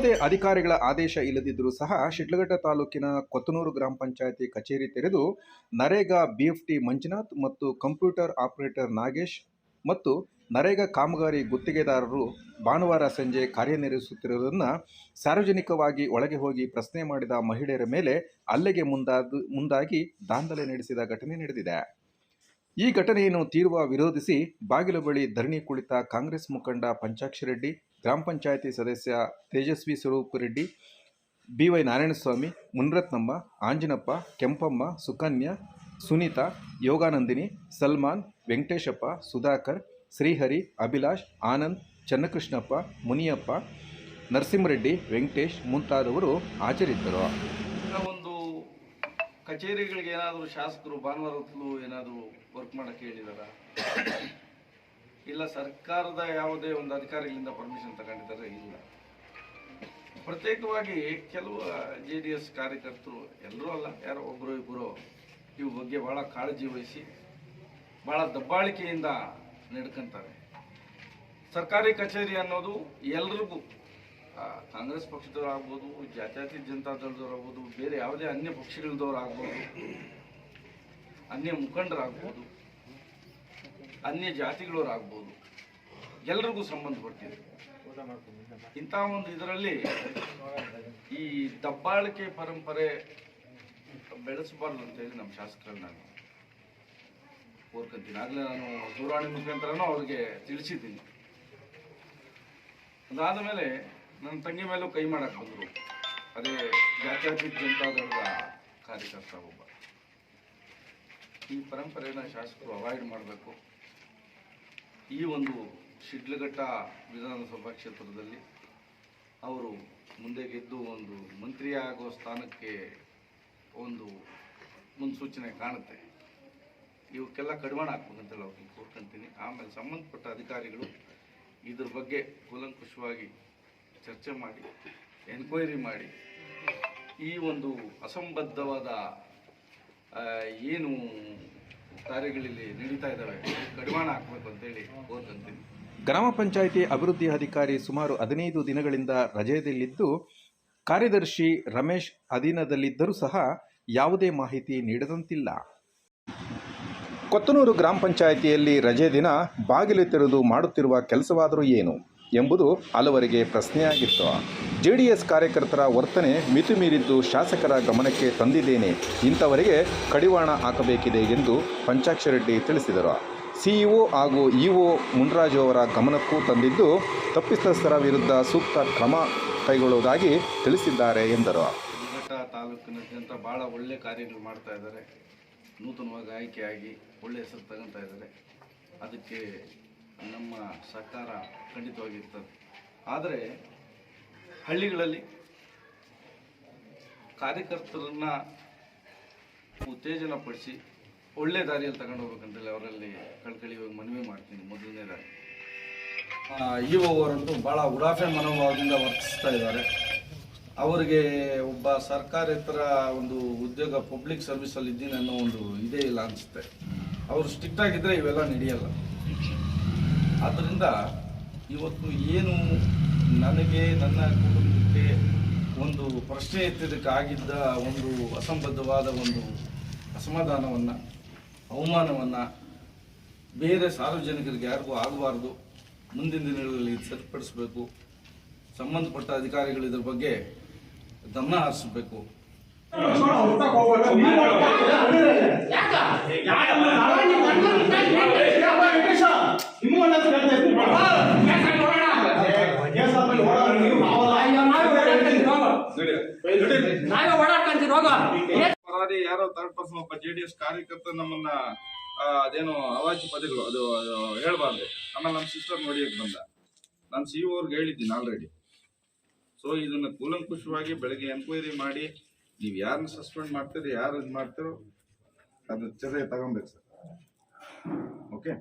ಯಾವುದೇ ಅಧಿಕಾರಿಗಳ ಆದೇಶ ಇಲ್ಲದಿದ್ದರೂ ಸಹ ಶಿಡ್ಲಘಟ್ಟ ತಾಲೂಕಿನ ಕೊತ್ತನೂರು ಗ್ರಾಮ ಪಂಚಾಯಿತಿ ಕಚೇರಿ ತೆರೆದು ನರೇಗಾ ಬಿಎಫ್ಟಿ ಮಂಜುನಾಥ್ ಮತ್ತು ಕಂಪ್ಯೂಟರ್ ಆಪರೇಟರ್ ನಾಗೇಶ್ ಮತ್ತು ನರೇಗಾ ಕಾಮಗಾರಿ ಗುತ್ತಿಗೆದಾರರು ಭಾನುವಾರ ಸಂಜೆ ಕಾರ್ಯನಿರ್ವಹಿಸುತ್ತಿರುವುದನ್ನು ಸಾರ್ವಜನಿಕವಾಗಿ ಒಳಗೆ ಹೋಗಿ ಪ್ರಶ್ನೆ ಮಾಡಿದ ಮಹಿಳೆಯರ ಮೇಲೆ ಹಲ್ಲೆಗೆ ಮುಂದಾದ, ಮುಂದಾಗಿ ದಾಂಧಲೆ ನಡೆಸಿದ ಘಟನೆ ನಡೆದಿದೆ. ಈ ಘಟನೆಯನ್ನು ತೀರ್ವ ವಿರೋಧಿಸಿ ಬಾಗಿಲ ಬಳಿ ಧರಣಿ ಕುಳಿತ ಕಾಂಗ್ರೆಸ್ ಮುಖಂಡ ಪಂಚಾಕ್ಷಿ ರೆಡ್ಡಿ, ಗ್ರಾಮ ಪಂಚಾಯತಿ ಸದಸ್ಯ ತೇಜಸ್ವಿ ಸ್ವರೂಪ್ ರೆಡ್ಡಿ, ಬಿವೈ ನಾರಾಯಣಸ್ವಾಮಿ, ಮುನ್ರತ್ನಮ್ಮ, ಆಂಜನಪ್ಪ, ಕೆಂಪಮ್ಮ, ಸುಕನ್ಯಾ, ಸುನೀತಾ, ಯೋಗಾನಂದಿನಿ, ಸಲ್ಮಾನ್, ವೆಂಕಟೇಶಪ್ಪ, ಸುಧಾಕರ್, ಶ್ರೀಹರಿ, ಅಭಿಲಾಷ್, ಆನಂದ್, ಚನ್ನಕೃಷ್ಣಪ್ಪ, ಮುನಿಯಪ್ಪ, ನರಸಿಂಹರೆಡ್ಡಿ, ವೆಂಕಟೇಶ್ ಮುಂತಾದವರು ಹಾಜರಿದ್ದರು. ಕಚೇರಿಗಳಿಗೆ ಏನಾದರೂ ಶಾಸಕರು ಭಾನುವಾರ ಹೊತ್ತು ಏನಾದರೂ ವರ್ಕ್ ಮಾಡಕ್ಕೆ ಹೇಳಿದಾರ? ಇಲ್ಲ ಸರ್ಕಾರದ ಯಾವುದೇ ಒಂದು ಅಧಿಕಾರಿಗಳಿಂದ ಪರ್ಮಿಷನ್ ತಗೊಂಡಿದ್ದಾರೆ? ಇಲ್ಲ. ಪ್ರತ್ಯೇಕವಾಗಿ ಕೆಲವು ಜೆ ಡಿ ಎಸ್ ಕಾರ್ಯಕರ್ತರು, ಎಲ್ಲರೂ ಅಲ್ಲ, ಯಾರೋ ಒಬ್ಬರು ಇಬ್ಬರು ಇವು ಬಗ್ಗೆ ಭಾಳ ಕಾಳಜಿ ವಹಿಸಿ ಭಾಳ ದಬ್ಬಾಳಿಕೆಯಿಂದ ನಡ್ಕೊಂತಾರೆ. ಸರ್ಕಾರಿ ಕಚೇರಿ ಅನ್ನೋದು ಎಲ್ರಿಗೂ ಕಾಂಗ್ರೆಸ್ ಪಕ್ಷದವರಾಗ್ಬೋದು, ಜಾತ್ಯತೀತ ಜನತಾ ದಳದವರಾಗ್ಬೋದು, ಬೇರೆ ಯಾವುದೇ ಅನ್ಯ ಪಕ್ಷಗಳದವರಾಗ್ಬೋದು ಅನ್ಯ ಮುಖಂಡರಾಗ್ಬೋದು, ಅನ್ಯ ಜಾತಿಗಳವರಾಗ್ಬೋದು ಎಲ್ಲರಿಗೂ ಸಂಬಂಧಪಟ್ಟಿದೆ ಇಂಥ ಒಂದು ಇದರಲ್ಲಿ ಈ ದಬ್ಬಾಳಿಕೆ ಪರಂಪರೆ ಬೆಳೆಸಬಾರ್ದು ಅಂತೇಳಿ ನಮ್ಮ ಶಾಸಕರಲ್ಲಿ ನಾನು ಕೋರ್ಕೊಂತೀನಿ. ಆಗಲೇ ನಾನು ದೂರವಾಣಿ ಮುಖಾಂತರನೂ ಅವ್ರಿಗೆ ತಿಳಿಸಿದ್ದೀನಿ. ಅದಾದ ಮೇಲೆ ನನ್ನ ತಂಗಿ ಮೇಲೂ ಕೈ ಮಾಡಕ್ಕೆ ಬಂದರು. ಅದೇ ಜಾತ್ಯತೀತ ಜನತಾದಳದ ಕಾರ್ಯಕರ್ತ ಒಬ್ಬ. ಈ ಪರಂಪರೆಯನ್ನ ಶಾಸಕರು ಅವಾಯ್ಡ್ ಮಾಡಬೇಕು. ಈ ಒಂದು ಶಿಡ್ಲಘಟ್ಟ ವಿಧಾನಸಭಾ ಕ್ಷೇತ್ರದಲ್ಲಿ ಅವರು ಮುಂದೆ ಗೆದ್ದು ಒಂದು ಮಂತ್ರಿ ಆಗೋ ಸ್ಥಾನಕ್ಕೆ ಒಂದು ಮುನ್ಸೂಚನೆ ಕಾಣುತ್ತೆ. ಇವಕ್ಕೆಲ್ಲ ಕಡಿವಾಣ ಹಾಕ್ಬೇಕಂತೇಳಿ ಅವ್ರಿಗೆ ಕೋರ್ಕೊಂತೀನಿ ಆಮೇಲೆ ಸಂಬಂಧಪಟ್ಟ ಅಧಿಕಾರಿಗಳು ಇದ್ರ ಬಗ್ಗೆ ಕೂಲಂಕುಷವಾಗಿ ಚರ್ಚೆ ಮಾಡಿ ಎನ್ಕ್ವೈರಿ ಮಾಡಿ, ಈ ಒಂದು ಅಸಂಬದ್ಧವಾದ ಏನು ಕಾರ್ಯಗಳಲ್ಲಿ ನಡೀತಾ ಇದ್ದಾವೆ, ಕಡಿವಾಣ ಹಾಕಬೇಕು ಅಂತೇಳಿ ಕೋರ್ಕೊಂತೀನಿ ಗ್ರಾಮ ಪಂಚಾಯಿತಿ ಅಭಿವೃದ್ಧಿ ಅಧಿಕಾರಿ ಸುಮಾರು ಹದಿನೈದು ದಿನಗಳಿಂದ ರಜೆಯಲ್ಲಿದ್ದು, ಕಾರ್ಯದರ್ಶಿ ರಮೇಶ್ ಅಧೀನದಲ್ಲಿದ್ದರೂ ಸಹ ಯಾವುದೇ ಮಾಹಿತಿ ನೀಡದಂತಿಲ್ಲ. ಕೊತ್ತನೂರು ಗ್ರಾಮ ಪಂಚಾಯಿತಿಯಲ್ಲಿ ರಜೆ ದಿನ ಬಾಗಿಲು ತೆರೆದು ಮಾಡುತ್ತಿರುವ ಕೆಲಸವಾದರೂ ಏನು? ಎಂಬುದು ಹಲವರಿಗೆ ಪ್ರಶ್ನೆಯಾಗಿತ್ತು. ಜೆ ಡಿ ಎಸ್ ಕಾರ್ಯಕರ್ತರ ವರ್ತನೆ ಮಿತಿ ಮೀರಿದ್ದು ಶಾಸಕರ ಗಮನಕ್ಕೆ ತಂದಿದ್ದೇನೆ. ಇಂಥವರಿಗೆ ಕಡಿವಾಣ ಹಾಕಬೇಕಿದೆ ಎಂದು ಪಂಚಾಕ್ಷರೆಡ್ಡಿ ತಿಳಿಸಿದರು. ಸಿಇಒ ಹಾಗೂ ಇಒ ಮುನ್ರಾಜು ಅವರ ಗಮನಕ್ಕೂ ತಂದಿದ್ದು ತಪ್ಪಿತಸ್ಥರ ವಿರುದ್ಧ ಸೂಕ್ತ ಕ್ರಮ ಕೈಗೊಳ್ಳುವುದಾಗಿ ತಿಳಿಸಿದ್ದಾರೆ ಎಂದರು. ತಾಲೂಕಿನಾದ್ಯಂತ ಭಾಳ ಒಳ್ಳೆ ಕಾರ್ಯಗಳು ಮಾಡ್ತಾ ಇದ್ದಾರೆ. ನೂತನವಾಗಿ ಆಯ್ಕೆಯಾಗಿ ಒಳ್ಳೆ ಹೆಸರು ತಗೊಂತಾ ಇದ್ದಾರೆ. ಅದಕ್ಕೆ ನಮ್ಮ ಸರ್ಕಾರ ಖಂಡಿತವಾಗಿರ್ತದೆ. ಆದರೆ ಹಳ್ಳಿಗಳಲ್ಲಿ ಕಾರ್ಯಕರ್ತರನ್ನ ಉತ್ತೇಜನ ಪಡಿಸಿ ಒಳ್ಳೆ ದಾರಿಯಲ್ಲಿ ತಗೊಂಡು ಹೋಗ್ಬೇಕಂತೇಳಿ ಅವರಲ್ಲಿ ಕಳ್ಕಳಿಯಾಗಿ ಮನವಿ ಮಾಡ್ತೀನಿ ಮೊದಲನೇದಾಗಿ. ಇ ಅವರಂತೂ ಭಾಳ ಉಡಾಫೆ ಮನೋಭಾವದಿಂದ ವರ್ತಿಸ್ತಾ ಇದ್ದಾರೆ. ಅವರಿಗೆ ಒಬ್ಬ ಸರ್ಕಾರೇತರ ಒಂದು ಉದ್ಯೋಗ ಪಬ್ಲಿಕ್ ಸರ್ವಿಸಲ್ಲಿ ಇದ್ದೀನಿ ಅನ್ನೋ ಒಂದು ಇದೇ ಇಲ್ಲ ಅನಿಸುತ್ತೆ. ಅವರು ಸ್ಟ್ರಿಕ್ಟ್ ಆಗಿದ್ದರೆ ಇವೆಲ್ಲ ನಡೆಯಲ್ಲ. ಆದ್ದರಿಂದ ಇವತ್ತು ಏನು ನನಗೆ, ನನ್ನ ಕುಟುಂಬಕ್ಕೆ ಒಂದು ಪ್ರಶ್ನೆ ಎತ್ತಿದ್ದಕ್ಕಾಗಿದ್ದ ಒಂದು ಅಸಂಬದ್ಧವಾದ ಒಂದು ಅಸಮಾಧಾನವನ್ನು, ಅವಮಾನವನ್ನು ಬೇರೆ ಸಾರ್ವಜನಿಕರಿಗೆ ಯಾರಿಗೂ ಆಗಬಾರ್ದು. ಮುಂದಿನ ದಿನಗಳಲ್ಲಿ ಸರಿಪಡಿಸಬೇಕು. ಸಂಬಂಧಪಟ್ಟ ಅಧಿಕಾರಿಗಳು ಇದರ ಬಗ್ಗೆ ಗಮನ ಹರಿಸಬೇಕು ನಾವೇ ಓಡಾಡ್ಕೊಂತೀವಿ ಹೋಗೋ ಪರಾರಿ ಯಾರೋ ಥರ್ಡ್ ಪರ್ಸನ್ ಒಬ್ಬ ಜೆ ಡಿ ಎಸ್ ಕಾರ್ಯಕರ್ತ ನಮ್ಮನ್ನ ಅದೇನು ಅವಾಚ್ಯ ಪದಗಳು, ಅದು ಹೇಳಬಾರ್ದು. ಆಮೇಲೆ ನಮ್ಮ ಸಿಸ್ಟರ್ ನೋಡಿಯಕ್ಕೆ ಬಂದ. ನಾನು ಸಿ ಅವ್ರಿಗೆ ಹೇಳಿದ್ದೀನಿ ಆಲ್ರೆಡಿ ಸೊ ಇದನ್ನ ಕೂಲಂಕುಷವಾಗಿ ಬೆಳಗ್ಗೆ ಎನ್ಕ್ವೈರಿ ಮಾಡಿ, ನೀವು ಯಾರನ್ನ ಸಸ್ಪೆಂಡ್ ಮಾಡ್ತೀರಿ, ಯಾರು ಇದು ಮಾಡ್ತೀರೋ ಅದು ಚರ್ಯೆ ತಗೊಬೇಕು ಸರ್. ಓಕೆ